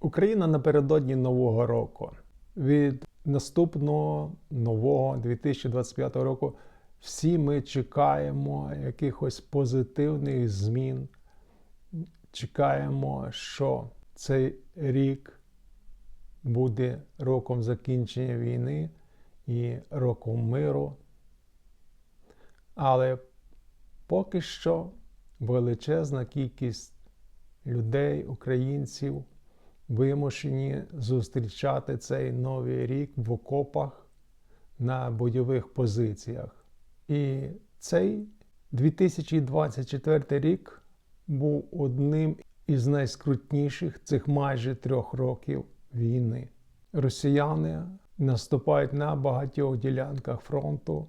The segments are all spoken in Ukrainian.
Україна напередодні Нового року. Від наступного нового 2025 року всі ми чекаємо якихось позитивних змін. Чекаємо, що цей рік буде роком закінчення війни і роком миру. Але поки що величезна кількість людей, українців вимушені зустрічати цей новий рік в окопах на бойових позиціях. І цей 2024 рік був одним із найскрутніших цих майже трьох років війни. Росіяни наступають на багатьох ділянках фронту,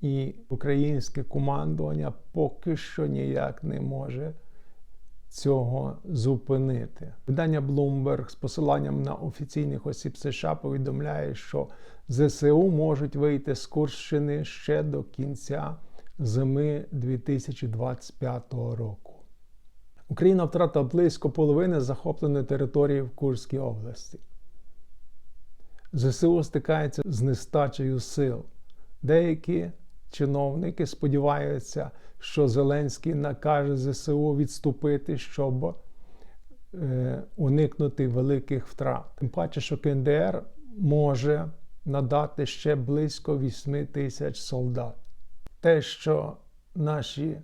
і українське командування поки що ніяк не може цього зупинити. Видання Bloomberg з посиланням на офіційних осіб США повідомляє, що ЗСУ можуть вийти з Курщини ще до кінця зими 2025 року. Україна втратила близько половини захопленої території в Курській області. ЗСУ стикається з нестачею сил. Деякі чиновники сподіваються, що Зеленський накаже ЗСУ відступити, щоб е, уникнути великих втрат. Тим паче, що КНДР може надати ще близько 8 тисяч солдат. Те, що наші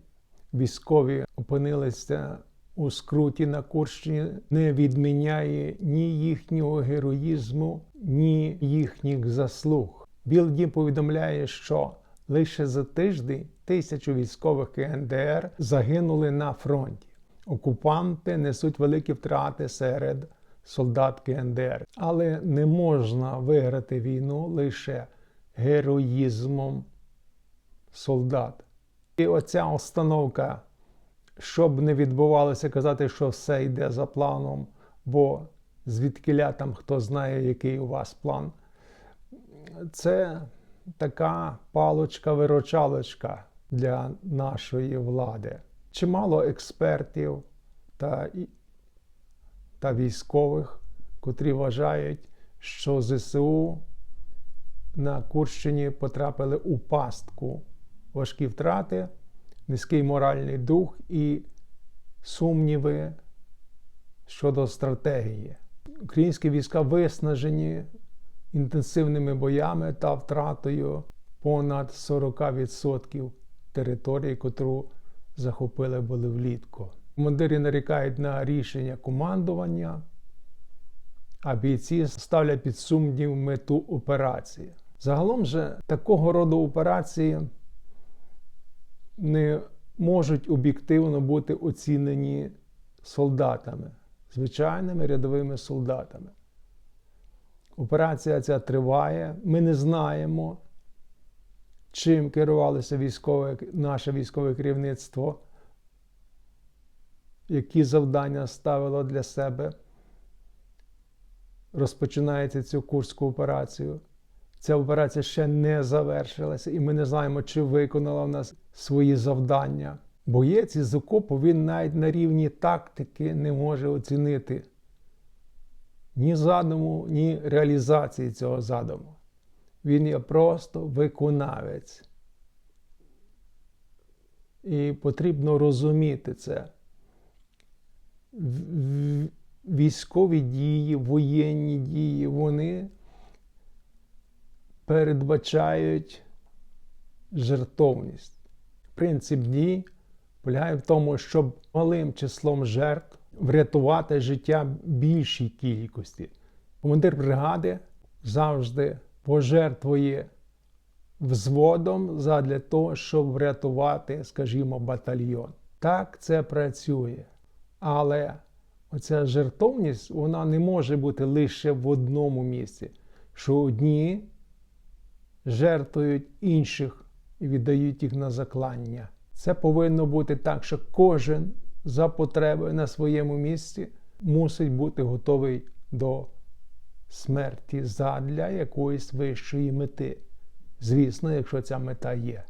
військові опинилися у скруті на Курщині, не відміняє ні їхнього героїзму, ні їхніх заслуг. Білий дім повідомляє, що лише за тиждень тисячу військових КНДР загинули на фронті. Окупанти несуть великі втрати серед солдат КНДР, але не можна виграти війну лише героїзмом солдат. І оця установка, щоб не відбувалося, казати, що все йде за планом, бо звідкиля там хто знає, який у вас план. Це така палочка-вирочалочка для нашої влади. Чимало експертів та, та військових, котрі вважають, що ЗСУ на Курщині потрапили у пастку важкі втрати, низький моральний дух і сумніви щодо стратегії. Українські війська виснажені інтенсивними боями та втратою понад 40% території, котру захопили були влітку. Командири нарікають на рішення командування, а бійці ставлять під сумнів мету операції. Загалом же такого роду операції не можуть об'єктивно бути оцінені солдатами, звичайними рядовими солдатами. Операція ця триває. Ми не знаємо, чим керувалося військове, наше військове керівництво, які завдання ставило для себе. Розпочинається цю курську операцію. Ця операція ще не завершилася, і ми не знаємо, чи виконала в нас свої завдання. Боєць із окопу він навіть на рівні тактики не може оцінити ні задуму, ні реалізації цього задуму. Він є просто виконавець. І потрібно розуміти це. Військові дії, воєнні дії, вони передбачають жертовність. Принцип дій полягає в тому, щоб малим числом жертв врятувати життя більшій кількості. Командир бригади завжди пожертвує взводом задля того, щоб врятувати, скажімо, батальйон. Так це працює. Але оця жертовність вона не може бути лише в одному місці, що одні жертвують інших і віддають їх на заклання. Це повинно бути так, що кожен за потреби на своєму місці мусить бути готовий до смерті задля якоїсь вищої мети. Звісно, якщо ця мета є,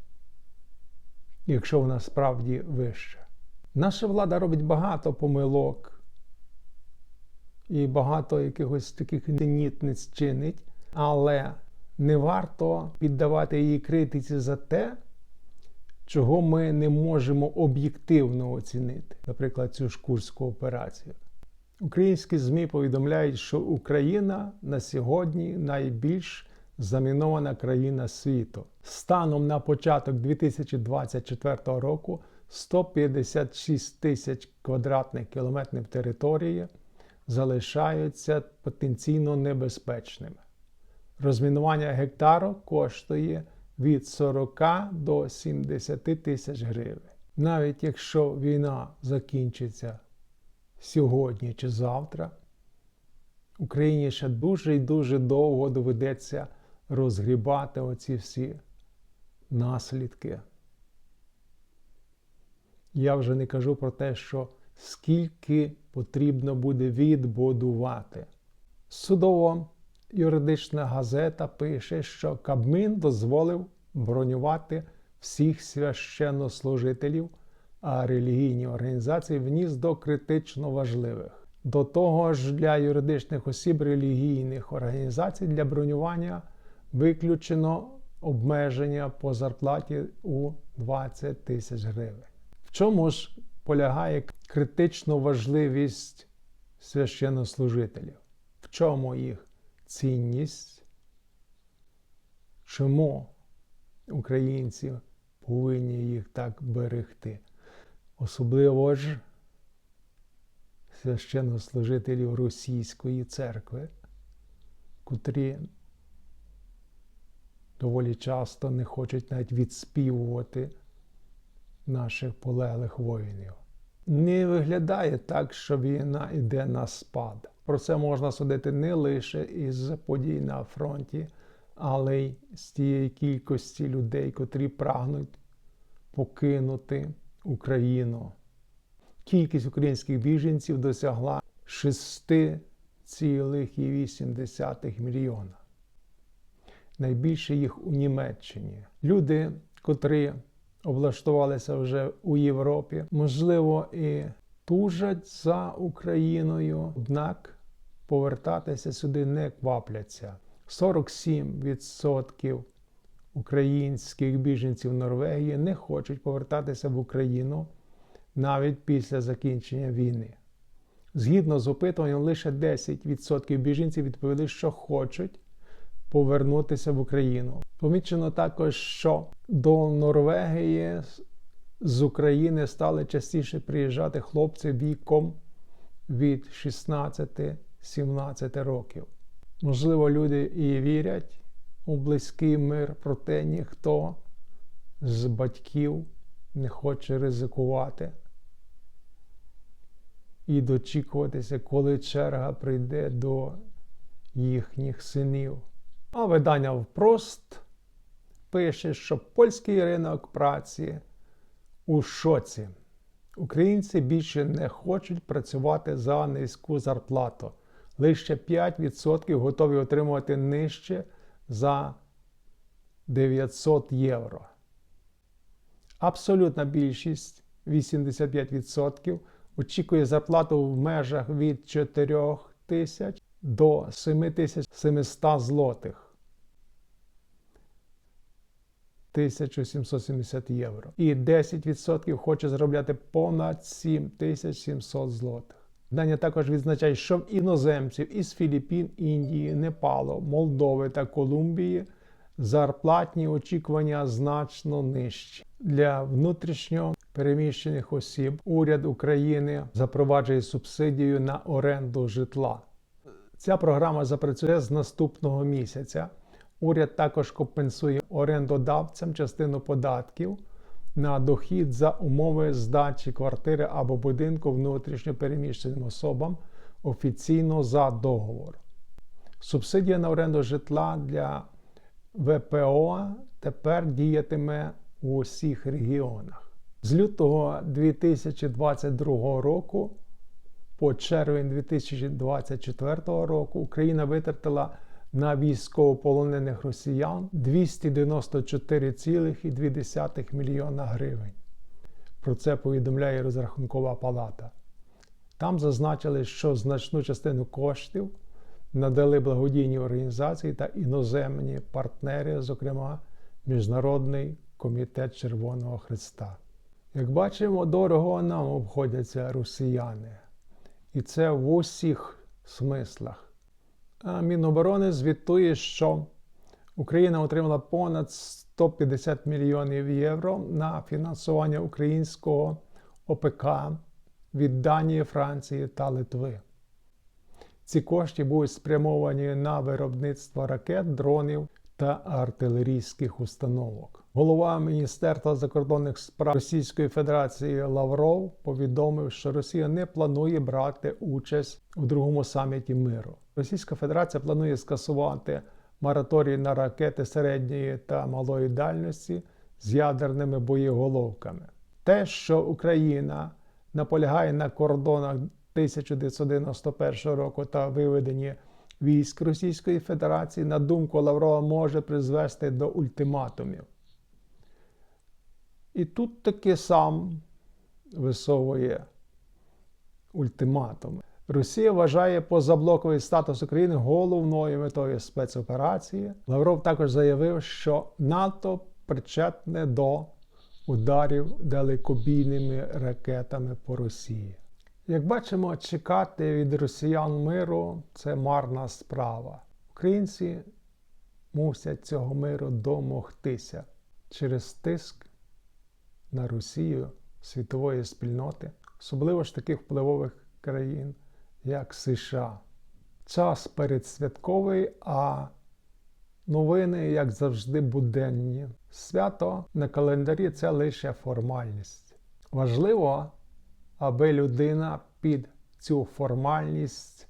якщо вона справді вища. Наша влада робить багато помилок і багато якихось таких ненітниць чинить, але не варто піддавати її критиці за те, чого ми не можемо об'єктивно оцінити, наприклад, цю ж Курську операцію. Українські ЗМІ повідомляють, що Україна на сьогодні найбільш замінована країна світу. Станом на початок 2024 року 156 тисяч квадратних кілометрів території залишаються потенційно небезпечними. Розмінування гектару коштує від 40 до 70 тисяч гривень. Навіть якщо війна закінчиться сьогодні чи завтра, Україні ще дуже і дуже довго доведеться розгрібати оці всі наслідки. Я вже не кажу про те, що скільки потрібно буде відбудувати. Судово юридична газета пише, що Кабмін дозволив бронювати всіх священнослужителів, а релігійні організації вніс до критично важливих. До того ж, для юридичних осіб релігійних організацій для бронювання виключено обмеження по зарплаті у 20 тисяч гривень. В чому ж полягає критично важливість священнослужителів? В чому їх цінність? Чому українці повинні їх так берегти? Особливо ж священнослужителів російської церкви, котрі доволі часто не хочуть навіть відспівувати наших полеглих воїнів. Не виглядає так, що війна йде на спад. Про це можна судити не лише із подій на фронті, але й з тієї кількості людей, котрі прагнуть покинути Україну. Кількість українських біженців досягла 6,8 мільйона. Найбільше їх у Німеччині. Люди, котрі облаштувалися вже у Європі, можливо, і тужать за Україною, однак повертатися сюди не квапляться. 47% українських біженців Норвегії не хочуть повертатися в Україну навіть після закінчення війни. Згідно з опитуванням, лише 10% біженців відповіли, що хочуть повернутися в Україну. Помічено також, що до Норвегії з України стали частіше приїжджати хлопці віком від 16-17 років. Можливо, люди і вірять у близький мир, проте ніхто з батьків не хоче ризикувати і дочікуватися, коли черга прийде до їхніх синів. А видання впрост пише, що польський ринок праці у шоці. Українці більше не хочуть працювати за низьку зарплату. Лише 5% готові отримувати нижче за 900 євро. Абсолютна більшість 85% очікує зарплату в межах від 4 тисяч до 7700 злотих. 1770 євро. І 10% хоче заробляти понад 7700 злотих. Дання також відзначає, що в іноземців із Філіппін, Індії, Непалу, Молдови та Колумбії зарплатні очікування значно нижчі. Для внутрішньо переміщених осіб уряд України запроваджує субсидію на оренду житла. Ця програма запрацює з наступного місяця. Уряд також компенсує орендодавцям частину податків на дохід за умови здачі квартири або будинку внутрішньо переміщеним особам офіційно за договор. Субсидія на оренду житла для ВПО тепер діятиме у усіх регіонах. З лютого 2022 року по червень 2024 року Україна витратила на військовополонених росіян 294,2 мільйона гривень. Про це повідомляє Розрахункова палата. Там зазначили, що значну частину коштів надали благодійні організації та іноземні партнери, зокрема Міжнародний комітет Червоного Христа. Як бачимо, дорого нам обходяться росіяни. І це в усіх смислах. Міноборони звітує, що Україна отримала понад 150 мільйонів євро на фінансування українського ОПК від Данії, Франції та Литви. Ці кошти будуть спрямовані на виробництво ракет, дронів та артилерійських установок. Голова Міністерства закордонних справ Російської Федерації Лавров повідомив, що Росія не планує брати участь у другому саміті миру. Російська Федерація планує скасувати мораторій на ракети середньої та малої дальності з ядерними боєголовками. Те, що Україна наполягає на кордонах 1991 року та виведенні військ Російської Федерації, на думку Лаврова, може призвести до ультиматумів. І тут таки сам висовує ультиматуми. Росія вважає позаблоковий статус України головною метою спецоперації. Лавров також заявив, що НАТО причетне до ударів далекобійними ракетами по Росії. Як бачимо, чекати від росіян миру це марна справа. Українці мусять цього миру домогтися через тиск на Росію світової спільноти, особливо ж таких впливових країн, як США. Час передсвятковий, а новини, як завжди, буденні. Свято на календарі це лише формальність. Важливо, аби людина під цю формальність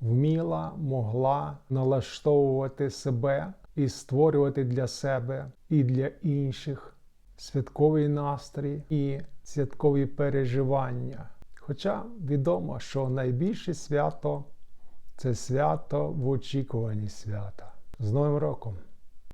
вміла, могла налаштовувати себе і створювати для себе і для інших святковий настрій і святкові переживання. Хоча відомо, що найбільше свято це свято в очікуванні свята. З Новим роком!